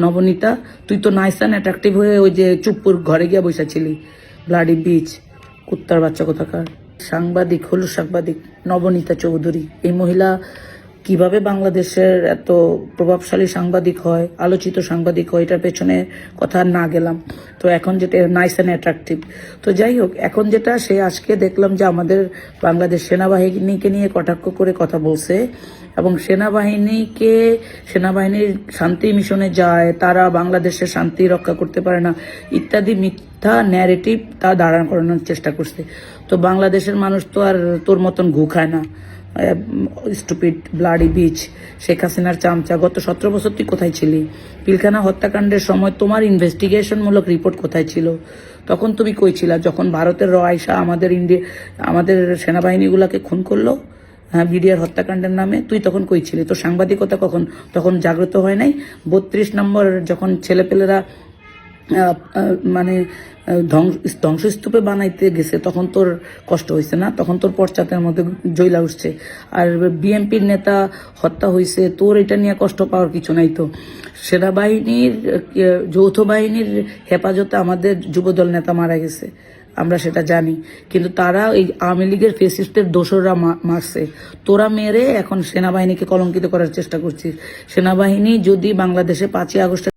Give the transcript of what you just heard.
নবনীতা, তুই তো নাইসান অ্যাট্রাকটিভ হয়ে ওই যে চুপ্পুর ঘরে গিয়ে বসেছিলি। ব্লাডি বিচ কুত্তার বাচ্চা কোথাকার? সাংবাদিক হলু সাংবাদিক, নবনীতা চৌধুরী। এই মহিলা কীভাবে বাংলাদেশের এত প্রভাবশালী সাংবাদিক হয়, আলোচিত সাংবাদিক হয়, এটার পেছনে কথা না গেলাম। তো এখন যেটা নাইস অ্যান্ড অ্যাট্রাকটিভ তো যাই হোক, এখন যেটা, সে আজকে দেখলাম যে আমাদের বাংলাদেশ সেনাবাহিনীকে নিয়ে কটাক্ষ করে কথা বলছে এবং সেনাবাহিনীকে, সেনাবাহিনীর শান্তি মিশনে যায়, তারা বাংলাদেশের শান্তি রক্ষা করতে পারে না, ইত্যাদি মিথ্যা ন্যারেটিভ তা দাঁড়ান করানোর চেষ্টা করছে। তো বাংলাদেশের মানুষ তো আর তোর মতন ঘু খায় না। স্টুপিড ব্লাডি বিচ শেখ হাসিনার চামচা। গত সতেরো বছর তুই কোথায় ছিলি? পিলখানা হত্যাকাণ্ডের সময় তোমার ইনভেস্টিগেশনমূলক রিপোর্ট কোথায় ছিল? তখন তুমি কই ছিলা? যখন ভারতের র আয়সা আমাদের ইন্ডিয়া আমাদের সেনাবাহিনীগুলোকে খুন করল হ্যাঁ বিডিআর হত্যাকাণ্ডের নামে, তুই তখন কই ছিলি? তো সাংবাদিকতা কখন? তখন জাগ্রত হয় নাই? বত্রিশ নম্বর যখন ছেলেপেলেরা মানে ধ্বংস, ধ্বংসস্তূপে বানাইতে গেছে, তখন তোর কষ্ট হয়েছে না? তখন তোর পশ্চাতের মধ্যে জৈলা উঠছে। আর বিএনপির নেতা হত্যা হয়েছে তোর এটা নিয়ে কষ্ট পাওয়ার কিছু নাই তো। সেনাবাহিনীর যৌথ বাহিনীর হেফাজতে আমাদের যুবদল নেতা মারা গেছে, আমরা সেটা জানি। কিন্তু তারা এই আওয়ামী লীগের ফেসিস্টের দোসররা মারছে। তোরা মেরে এখন সেনাবাহিনীকে কলঙ্কিত করার চেষ্টা করছিস। সেনাবাহিনী যদি বাংলাদেশে পাঁচই আগস্ট